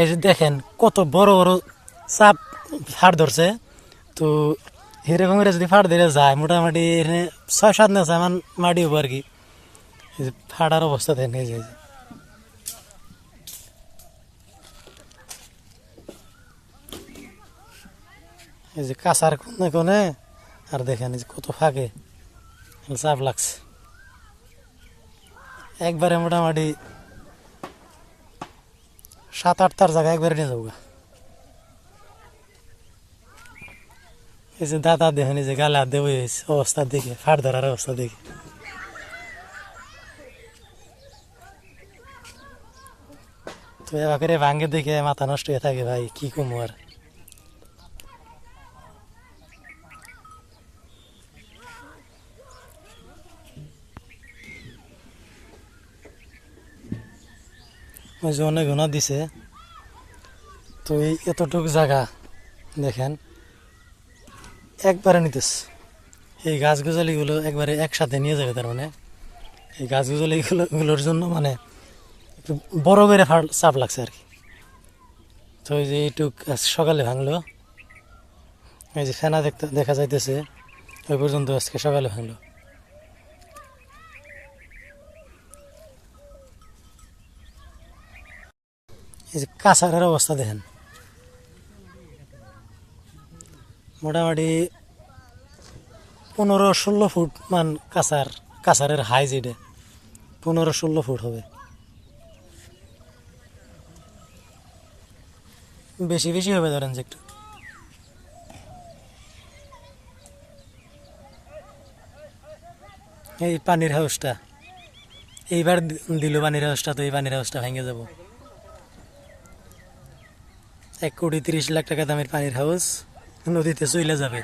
এই যে দেখেন, কত বড় বড় চাপ ফাড় ধরছে। তো এরকম করে যদি ফাড় ধরে যায়, মোটামুটি এখানে ছয় সাত নেছে আমার মাটি হব আর কি। ফাড়ার অবস্থা দেখেন, এই যে এই যে। কাঁচার কোনে কোনে আর দেখেন কত ফাঁকে চাপ লাগছে। একবারে মোটামুটি সাত আট তার জায়গায় একবারে নিয়ে যাব এই যে দাদা দেখেন, এই যে গালে হাত দেবো অবস্থা দেখে ফাট ধরার অবস্থা দেখে। তো এবার ভাঙ্গে দেখে মাথা নষ্ট হয়ে থাকে ভাই, কি কমু আর। ওই যে অনেক ঘন দিছে। তো এই এতটুকু জায়গা দেখেন, একবারে নিতেস এই গাছগুলো একবারে একসাথে নিয়ে যাবে তার মানে। এই গাছগুলো গুলোর জন্য মানে একটু বড় করে চাপ লাগছে আর কি। তো এই যে এইটুক সকালে ভাঙলো। এই যে ফেনা দেখতে দেখা যাইতেছে, ওই পর্যন্ত আজকে সকালে ভাঙলো। এই যে কাঁচারের অবস্থা দেখেন। মোটামুটি পনেরো ষোলো ফুট মান কাঁচার কাঁচারের হাই যেটা পনেরো ষোলো ফুট হবে। বেশি বেশি হবে ধরেন যে একটু। এই পানির হাউসটা। এইবার দিল পানির হাউসটা, তো এই পানির হাউসটা ভেঙে যাব। এক কোটি তিরিশ লাখ টাকা দামের পানির হাউস নদীতে চইলে যাবে।